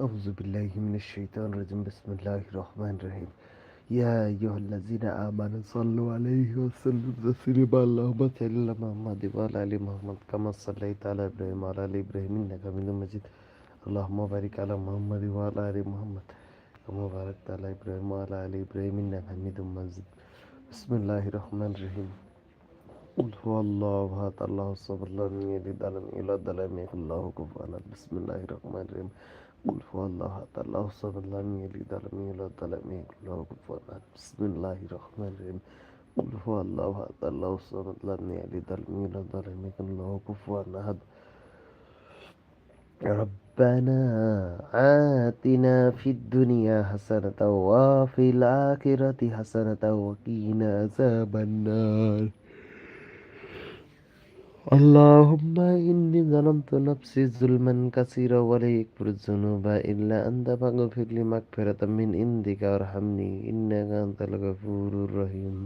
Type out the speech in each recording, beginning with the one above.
أعوذ بالله من الشيطان الرجيم. بسم الله الرحمن الرحيم. يا أيها الذين آمنوا صلوا عليه وسلموا تسليما. اللهم صل على محمد وعلى آل محمد كما صليت على إبراهيم وعلى آل إبراهيم إنك حميد مجيد. اللهم بارك على محمد وعلى آل محمد كما باركت على إبراهيم وعلى آل إبراهيم إنك حميد مجيد. بسم الله الرحمن الرحيم. قل هو الله أحد. الله الصمد لم يلد ولم يولد ولم يكن له كفوا أحد. بسم الله الرحمن الرحيم. قل هو الله أحد الله الصمد لم يلد ولم يولد ولم يكن له كفوا أحد بسم الله الرحمن الرحيم. قل هو الله أحد الله الصمد لم يلد ولم يولد ولم يكن له كفوا أحد. ربنا آتنا في الدنيا حسنة وفي الآخرة حسنة وقنا عذاب النار. اللهم إني ظلمت نفسي ظلما كثيرا ولا يغفر الذنوب إلا أنت فاغفر لي مغفرة من عندك وارحمني إنك أنت الغفور الرحيم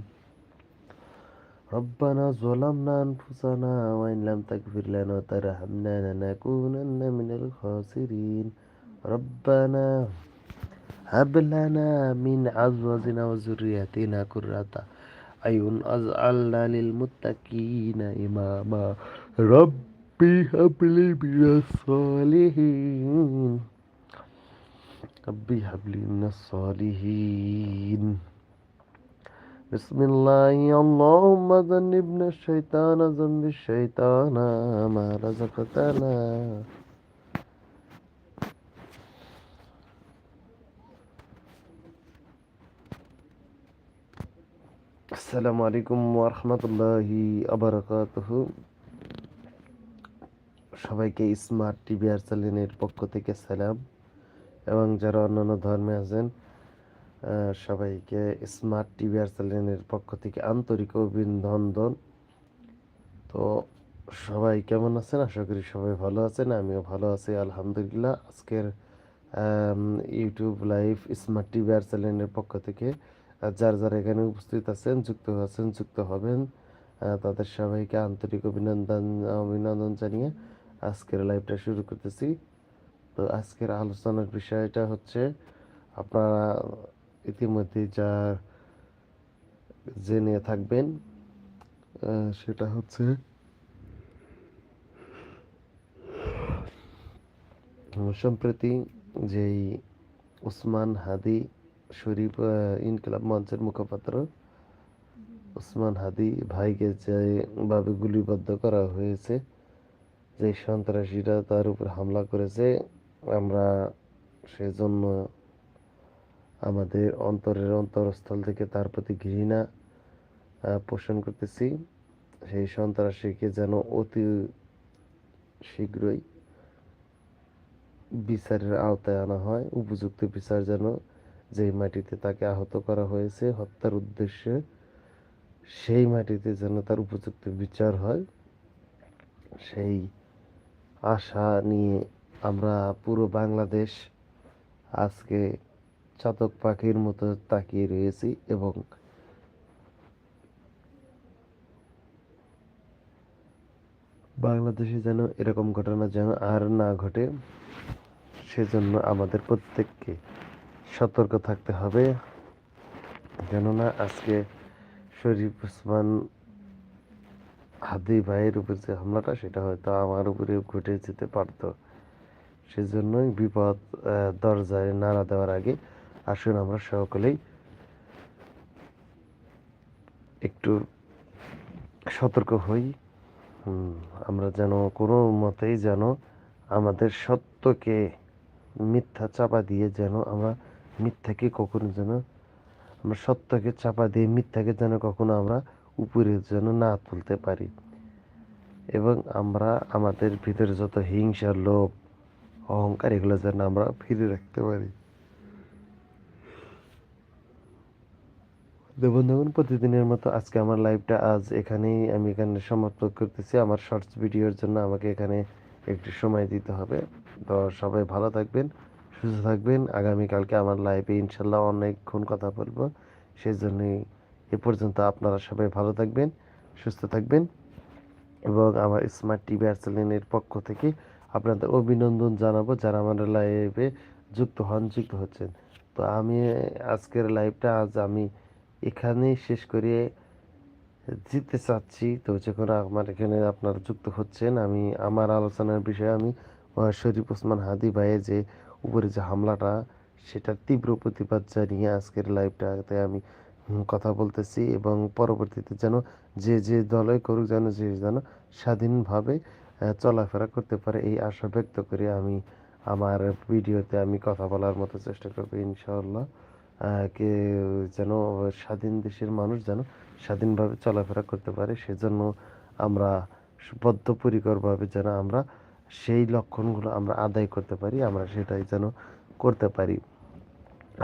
ربنا ظلمنا أنفسنا وإن لم تغفر لنا وترحمنا لنكونن من الخاسرين ربنا هب لنا من أزواجنا وذرياتنا قرة أعين واجعلنا للمتقين إماما ربي هب لي من الصالحين ربي هب لي من الصالحين بسم الله اللهم ذنبنا الشيطان ذنب الشيطان ما رزقتنا আসসালামু আলাইকুম ওরহমতুল্লাহি আবরকাতহ। সবাইকে স্মার্ট টিভি আর চ্যানেলের পক্ষ থেকে সালাম। এবং যারা অন্যান্য ধর্মে আছেন সবাইকে স্মার্ট টিভি আর চ্যানেলের পক্ষ থেকে আন্তরিক অভিনন্দন। তো সবাই কেমন আছেন? আশা করি সবাই ভালো আছেন, আমিও ভালো আছি, আলহামদুলিল্লাহ। আজকের ইউটিউব লাইভ স্মার্ট টিভি আর চ্যানেলের পক্ষ থেকে যার যারা এখানে উপস্থিত আছেন, যুক্ত আছেন, যুক্ত হবেন তাদের সবাইকে আন্তরিক অভিনন্দন অভিনন্দন জানিয়ে আজকের লাইভটা শুরু করতেছি। তো আজকের আলোচনার বিষয়টা হচ্ছে, আপনারা ইতিমধ্যে যা জেনে থাকবেন সেটা হচ্ছে, সম্প্রতি যেই উসমান হাদি শরীফ ইনকিলাব মঞ্চের মুখপাত্র উসমান হাদি ভাইকে যেভাবে গুলিবদ্ধ করা হয়েছে, যে সন্ত্রাসীরা তার উপর হামলা করেছে, আমরা সেজন্য আমাদের অন্তরের অন্তরস্থল থেকে তার প্রতি ঘৃণা পোষণ করতেছি। সেই সন্ত্রাসীকে যেন অতি শীঘ্রই বিচারের আওতায় আনা হয়, উপযুক্ত বিচার যেন যেই মাটিতে তাকে আহত করা হয়েছে, হত্যার উদ্দেশ্যে সেই মাটিতে যেন তার উপযুক্ত বিচার হয়, সেই আশা নিয়ে আমরা পুরো বাংলাদেশ আজকে চাতক পাখির মতো তাকিয়ে রয়েছি এবং বাংলাদেশে যেন এরকম ঘটনা যেন আর না ঘটে, সেজন্য আমাদের প্রত্যেককে সতর্ক থাকতে হবে। কেননা আজকে শরীফ ওসমান হাদি ভাইয়ের উপর যে হামলাটা, সেটা হয়তো আমার উপরে ঘটে যেতে পারত। সেজন্যই বিপদ দরজায় নাড়া দেওয়ার আগে আসুন আমরা সকলেই একটু সতর্ক হই। আমরা যেন কোনো মতেই যেন আমাদের সত্যকে মিথ্যা চাপা দিয়ে যেন আমরা মিথ্যাকে কখনো যেন আমরা সত্যকে চাপা দিয়ে মিথ্যাকে যেন কখনো আমরা উপরে যেন না তুলতে পারি। এবং আমরা আমাদের ভিতরে যত হিংসা, লোভ, অহংকার, এগুলো যেন আমরা ফিরে রাখতে পারি। বন্ধুগণ, প্রতিদিনের মতো আজকে আমার লাইভটা আজ এখানেই আমি এখানে সমাপ্ত করতেছি। আমার শর্টস ভিডিওর জন্য আমাকে এখানে একটু সময় দিতে হবে। তো সবাই ভালো থাকবেন। সুস্থ থাকবেন। আগামীকালকে আমার লাইভে ইনশাল্লাহ অনেকক্ষণ কথা বলব। সেই জন্যই এ পর্যন্ত আপনারা সবাই ভালো থাকবেন, সুস্থ থাকবেন এবং আমার স্মার্ট টিভি আর পক্ষ থেকে আপনাদের অভিনন্দন জানাব যারা আমার লাইভে যুক্ত হন, যুক্ত হচ্ছেন। তো আমি আজকের লাইভটা আজ আমি এখানেই শেষ করে জিততে চাচ্ছি। তো যখন আমার এখানে আপনারা যুক্ত হচ্ছেন, আমি আমার আলোচনার বিষয়ে আমি শরীফ ওসমান হাদি ভাইয়ের যে উপরে যে হামলাটা, সেটার তীব্র প্রতিবাদ জানিয়ে আজকের লাইভটাতে আমি কথা বলতেছি এবং পরবর্তীতে যেন যে যে দলে করুক যেন, যে যেন স্বাধীনভাবে চলাফেরা করতে পারে এই আশা ব্যক্ত করে আমি আমার ভিডিওতে আমি কথা বলার মতো চেষ্টা করব ইনশাআল্লাহ। কে যেন স্বাধীন দেশের মানুষ যেন স্বাধীনভাবে চলাফেরা করতে পারে, সেজন্য আমরা বদ্ধপরিকরভাবে যেন আমরা সেই লক্ষণগুলো আমরা আদায় করতে পারি, আমরা সেটাই যেন করতে পারি।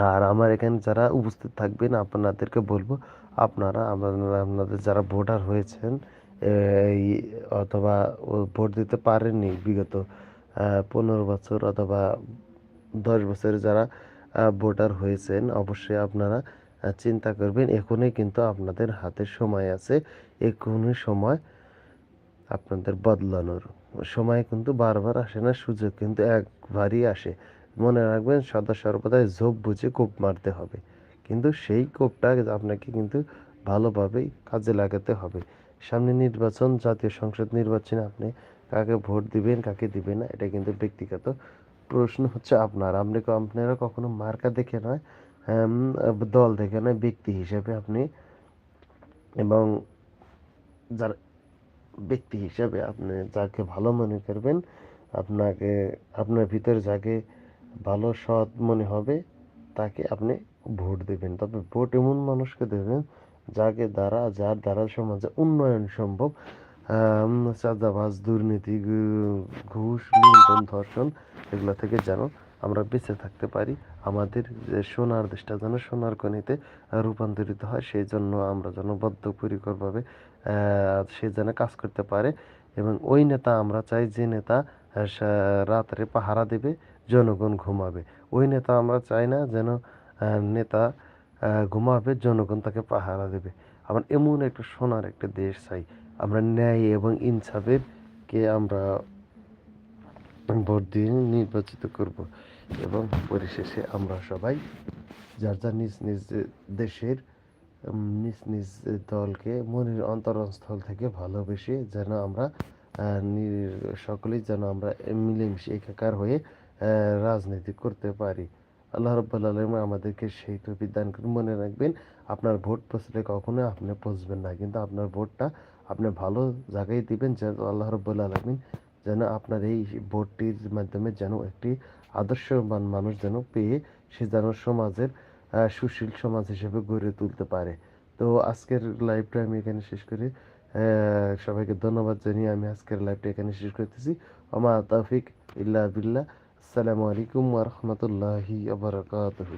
আর আমার এখানে যারা উপস্থিত থাকবেন, আপনাদেরকে বলব, আপনারা আপনাদের যারা ভোটার হয়েছেন, এই অথবা ভোট দিতে পারেননি বিগত পনেরো বছর অথবা দশ বছরে যারা ভোটার হয়েছেন, অবশ্যই আপনারা চিন্তা করবেন, এখনই কিন্তু আপনাদের হাতে সময় আছে, এখনই সময় আপনাদের বদলানোর। সময় কিন্তু বারবার আসে না, সুযোগ কিন্তু একবারই আসে। মনে রাখবেন, সদা সর্বদাই ঝোপ বুঝে কোপ মারতে হবে। কিন্তু সেই কোপটা আপনাকে কিন্তু ভালোভাবেই কাজে লাগাতে হবে। সামনে নির্বাচন, জাতীয় সংসদ নির্বাচনে আপনি কাকে ভোট দিবেন, কাকে দিবেন না, এটা কিন্তু ব্যক্তিগত প্রশ্ন হচ্ছে আপনার। আপনি আপনারা কখনো মার্কা দেখে নয় দল দেখে নয়, ব্যক্তি হিসেবে আপনি এবং যার ব্যক্তি হিসাবে আপনি যাকে ভালো মনে করবেন, আপনাকে, আপনার ভিতরে যাকে ভালো সৎ মনে হবে, তাকে আপনি ভোট দেবেন। তবে ভোট এমন মানুষকে দেবেন যাকে দ্বারা, যার দ্বারা সমাজে উন্নয়ন সম্ভব। চাঁদাবাজ, দুর্নীতি, ঘুষ লুণ্ঠন ধর্ষণ, এগুলো থেকে যেন আমরা বেঁচে থাকতে পারি। আমাদের যে সোনার দেশটা যেন সোনার খনিতে রূপান্তরিত হয়, সেই জন্য আমরা যেন বদ্ধপরিকরভাবে সে যেন কাজ করতে পারে এবং ওই নেতা আমরা চাই যে নেতা রাত্রে পাহারা দেবে, জনগণ ঘুমাবে। ওই নেতা আমরা চাই না যেন নেতা ঘুমাবে, জনগণ তাকে পাহারা দেবে। আমরা এমন একটা সোনার একটা দেশ চাই। আমরা ন্যায় এবং ইনসাফের কে আমরা ভোট দিয়ে নির্বাচিত করব। এবং পরিশেষে আমরা সবাই যার যার নিজ নিজ দেশের নিজ নিজ দলকে, মনের অন্তরস্থল থেকে ভালোবেসে যেন আমরা সকলেই যেন আমরা মিলেমিশে একাকার হয়ে রাজনীতি করতে পারি। আল্লাহ রব্বুল আলম আমাদেরকে সেই বিধান করুন। মনে রাখবেন, আপনার ভোট পচলে কখনো আপনি পচবেন না, কিন্তু আপনার ভোটটা আপনি ভালো জায়গায় দিবেন, যেন আল্লাহ রব্বুল আলমিন যেন আপনার এই ভোটটির মাধ্যমে যেন একটি আদর্শবান মানুষ যেন পেয়ে সে যেন সমাজের সুশীল সমাজ হিসেবে গড়ে তুলতে পারে। তো আজকের লাইভটা আমি এখানে শেষ করি। সবাইকে ধন্যবাদ জানিয়ে আমি আজকের লাইভটা এখানে শেষ করতেছি। আমা তাফিক ইল্লা বিল্লাহ। আসসালামু আলাইকুম ওয়া রাহমাতুল্লাহি ওয়া বারাকাতুহু।